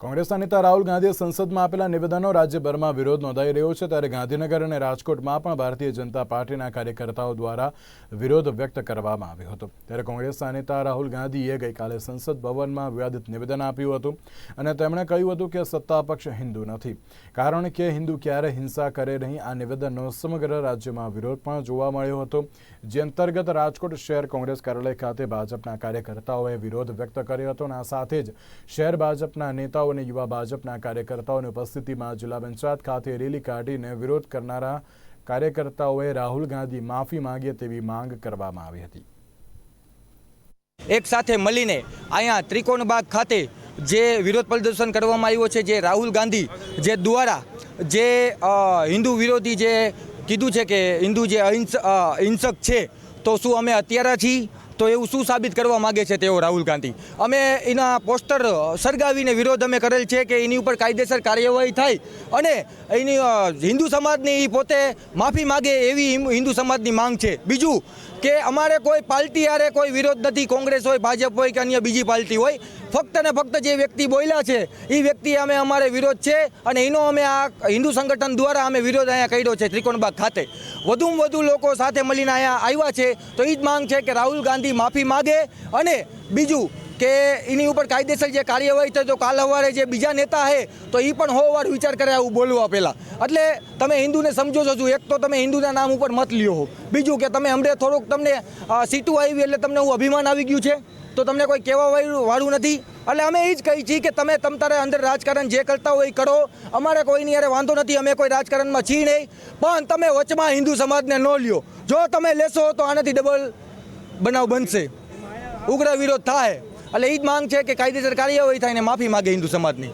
કોંગ્રેસના નેતા રાહુલ ગાંધીએ સંસદમાં આપેલા નિવેદનો રાજ્યભરમાં વિરોધ નોંધાઈ રહ્યો છે ત્યારે ગાંધીનગર અને રાજકોટમાં પણ ભારતીય જનતા પાર્ટીના કાર્યકર્તાઓ દ્વારા વિરોધ વ્યક્ત કરવામાં આવ્યો હતો. ત્યારે કોંગ્રેસના નેતા રાહુલ ગાંધીએ ગઈકાલે સંસદ ભવનમાં વિવાદિત નિવેદન આપ્યું હતું અને તેમણે કહ્યું હતું કે સત્તા પક્ષ હિન્દુ નથી. કારણ કે હિન્દુ ક્યારે હિંસા કરે નહીં. આ નિવેદનનો સમગ્ર રાજ્યમાં વિરોધ પણ જોવા મળ્યો હતો. જે અંતર્ગત રાજકોટ શહેર કોંગ્રેસ કાર્યાલય ખાતે ભાજપના કાર્યકર્તાઓએ વિરોધ વ્યક્ત કર્યો હતો અને આ સાથે જ શહેર ભાજપના નેતાઓ અને યુવા ભાજપના કાર્યકર્તાઓની ઉપસ્થિતિમાં જિલ્લા પંચાયત ખાતે રેલી કાઢીને વિરોધ કરનારા કાર્યકર્તાઓએ રાહુલ ગાંધી માફી માંગે તેવી માંગ કરવામાં આવી હતી. એક સાથે મળીને અહીંયા ત્રિકોણબાગ ખાતે જે વિરોધ પ્રદર્શન કરવામાં આવ્યો છે, જે રાહુલ ગાંધી જે દ્વારા જે હિન્દુ વિરોધી જે કીધું છે કે હિન્દુ જે અહિંસક હિંસક છે, તો શું અમે અત્યારે છીએ તો એવું શું સાબિત કરવા માગે છે તેઓ, રાહુલ ગાંધી? અમે એના પોસ્ટર સળગાવીને વિરોધ અમે કરેલ છે કે એની ઉપર કાયદેસર કાર્યવાહી થાય અને એની હિન્દુ સમાજની એ પોતે માફી માગે એવી હિન્દુ સમાજની માંગ છે. બીજું કે અમારે કોઈ પાર્ટી હારે કોઈ વિરોધ નથી, કોંગ્રેસ હોય, ભાજપ હોય કે અન્ય બીજી પાર્ટી હોય ફક્ત ને ફક્ત જે વ્યક્તિ બોલ્યા છે એ વ્યક્તિ અમે અમારે વિરોધ છે અને એનો અમે આ હિન્દુ સંગઠન દ્વારા અમે વિરોધ અહીંયા કર્યો છે ત્રિકોણબાગ ખાતે. વધુમાં વધુ લોકો સાથે મળીને અહીંયા આવ્યા છે, તો એ જ માંગ છે કે રાહુલ ગાંધી માફી માગે અને બીજું કે એની ઉપર કાયદેસર જે કાર્યવાહી થાય તો કાલ સવારે જે બીજા નેતા છે, તો એ પણ હોવાર વિચાર કરે આવું બોલવા પહેલાં. એટલે તમે હિન્દુને સમજો છો છું એક તો તમે હિન્દુના નામ ઉપર મત લ્યો હો. બીજું કે તમે હમણાં થોડુંક તમને સીટું આવી એટલે તમને હું અભિમાન આવી ગયું છે? તો તમને કોઈ કહેવા વાળું નથી? એટલે અમે એ જ કહી છીએ કે તમે, તમ તારે અંદર રાજકારણ જે કરતા હોય કરો. અમારે કોઈની યારે વાંધો નથી, અમે કોઈ રાજકારણમાં છીએ નહીં. પણ તમે વચમાં હિન્દુ સમાજને ન લ્યો. જો તમે લેશો તો આનાથી ડબલ બનાવ બનશે. ઉગ્ર વિરોધ થાય. એટલે એ જ માંગ છે કે કાયદેસર કાર્યવાહી થાય ને માફી માગે હિન્દુ સમાજની.